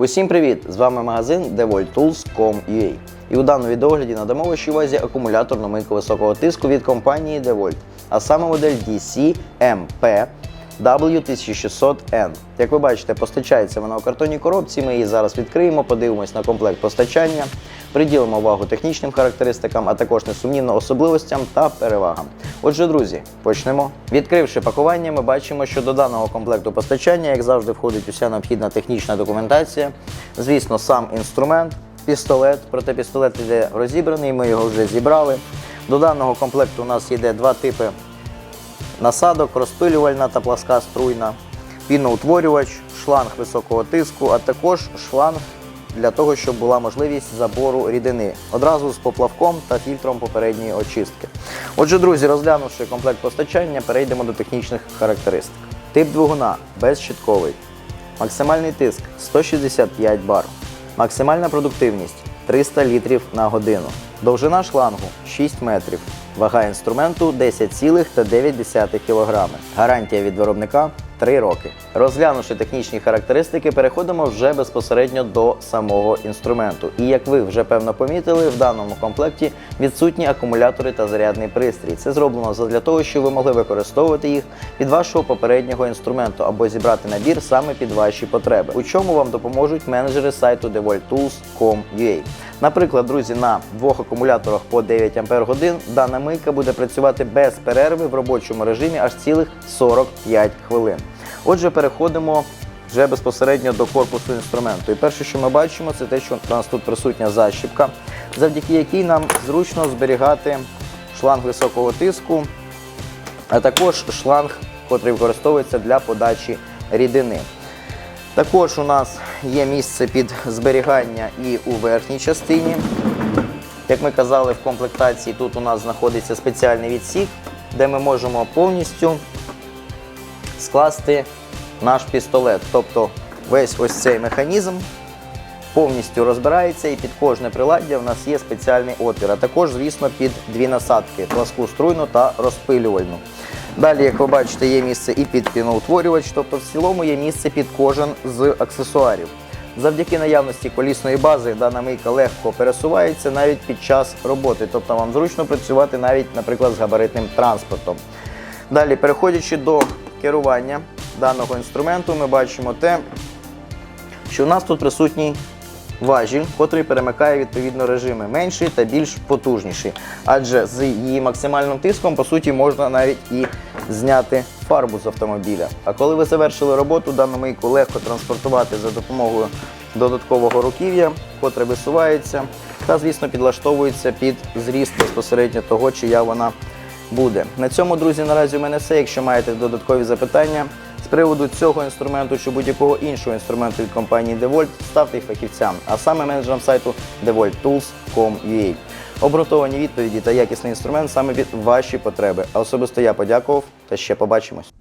Усім привіт! З вами магазин DeVolt.Tools.com.ua І у даному відеогляді надамо вашій увазі акумулятор на мийку високого тиску від компанії DeVolt, а саме модель DC-MP W1600N. Як ви бачите, постачається вона у картонній коробці. Ми її зараз відкриємо, подивимось на комплект постачання, приділимо увагу технічним характеристикам, а також несумнівно особливостям та перевагам. Отже, друзі, почнемо. Відкривши пакування, ми бачимо, що до даного комплекту постачання, як завжди, входить уся необхідна технічна документація. Звісно, сам інструмент, пістолет. Проте пістолет іде розібраний, ми його вже зібрали. До даного комплекту у нас йде два типи насадок, розпилювальна та пласка струйна, піноутворювач, шланг високого тиску, а також шланг для того, щоб була можливість забору рідини одразу з поплавком та фільтром попередньої очистки. Отже, друзі, розглянувши комплект постачання, перейдемо до технічних характеристик. Тип двигуна безщитковий. Максимальний тиск 165 бар. Максимальна продуктивність 300 літрів на годину. Довжина шлангу 6 метрів. Вага інструменту 10,9 кг. Гарантія від виробника 3 роки. Розглянувши технічні характеристики, переходимо вже безпосередньо до самого інструменту. І як ви вже певно помітили, в даному комплекті відсутні акумулятори та зарядний пристрій. Це зроблено для того, щоб ви могли використовувати їх під вашого попереднього інструменту або зібрати набір саме під ваші потреби. У чому вам допоможуть менеджери сайту devolttools.com.ua. Наприклад, друзі, на двох акумуляторах по 9 Ах дана мийка буде працювати без перерви в робочому режимі аж цілих 45 хвилин. Отже, переходимо вже безпосередньо до корпусу інструменту. І перше, що ми бачимо, це те, що у нас тут присутня защіпка, завдяки якій нам зручно зберігати шланг високого тиску, а також шланг, який використовується для подачі рідини. Також у нас є місце під зберігання і у верхній частині. Як ми казали, в комплектації тут у нас знаходиться спеціальний відсік, де ми можемо повністю скласти наш пістолет. Тобто весь ось цей механізм повністю розбирається і під кожне приладдя в нас є спеціальний отвір, а також, звісно, під дві насадки пласку струйну та розпилювальну. Далі, як ви бачите, є місце і під піноутворювач, тобто в цілому є місце під кожен з аксесуарів. Завдяки наявності колісної бази дана мийка легко пересувається навіть під час роботи, тобто вам зручно працювати навіть, наприклад, з габаритним транспортом. Далі, переходячи до керування даного інструменту, ми бачимо те, що у нас тут присутній важіль, котрий перемикає відповідно режими менший та більш потужніший. Адже з її максимальним тиском, по суті, можна навіть і зняти фарбу з автомобіля. А коли ви завершили роботу, дану мийку легко транспортувати за допомогою додаткового руків'я, котре висувається, та, звісно, підлаштовується під зріст безпосередньо того, чия вона буде. На цьому, друзі, наразі у мене все. Якщо маєте додаткові запитання з приводу цього інструменту чи будь-якого іншого інструменту від компанії DeVolt, ставте їх фахівцям, а саме менеджерам сайту devolttools.com.ua. Обґрунтовані відповіді та якісний інструмент саме під ваші потреби. А особисто я подякував та ще побачимось.